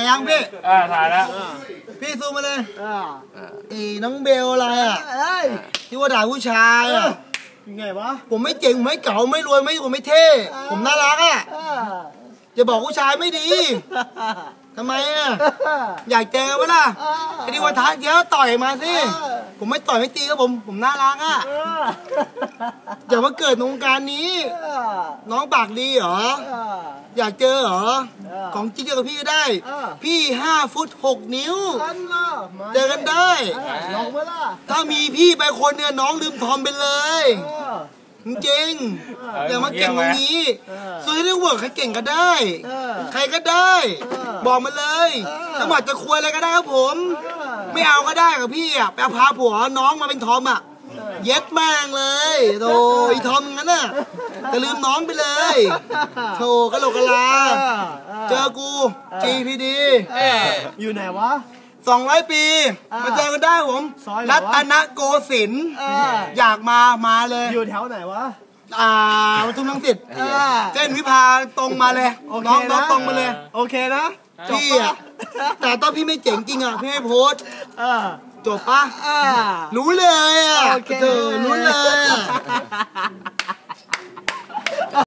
ายยังพี่อ่าถ่ายแล้วพี่ซูมมาเลยอ่าไอ้น้องเบลอะไรอะเอ้ยที่ว่าด่าผู้ชายอะยังไงวะผมไม่เจ๋งผมไม่เก๋าไม่รวยไม่ผมไม่เท่ ผมน่ารักอะอ่าจะบอกผู้ชายไม่ดีทำไมอะอยากเจอปะล่ะไอ้ที่ว่าท้าเดี๋ยวต่อยมาสิผมไม่ต่อยไม่ตีครับผมผมน่ารักอะอ่าอย่ามาเกิดในวงการนี้อ่าน้องปากดีเหรอ อ่าอยากเจอเหรอเออของจริงเจอกับพี่ก็ได้เออพี่ห้าฟุตหกนิ้วอันล่ะมาเจอกันได้อ่าลองมาล่ะถ้ามีพี่ไปคนเนี่ยน้องลืมทอมไปเลยอ่าจริงๆอย่ามาเก่งตรงนี้เออส่วนที่เรื่องเวิร์กใครเก่งก็ได้เออใครก็ได้เออบอกมาเลยเออถ้าหมัดจะคุยอะไรก็ได้ครับผมเออไม่เอาก็ได้กับพี่อะไปเอาพาผัวน้องมาเป็นทอมอะ เย็ดแม่งเลยโธ่ไอ้ทอมงั้นน่ะแต่ลืมน้องไปเลยโธ่กะโหลกกะลา เจอกู GPD เอออยู่ไหนวะ200ปีอ่ามมาเจอกันได้ผมซอยไหนวะรัตนโกสินทร์เอออยากมามาเลย อยู่แถวไหนวะ อ่าปทุมรังสิตอ่าเส้นวิภาตรงมาเลยโอเคน้องน้องนะตรงมาเลย โอเคนะจบพี่ปะอะแต่ตอนพี่ไม่เจ๋งจริงอะพี่ให้โพสต์เออจบปะอ่ารู้เลย อะ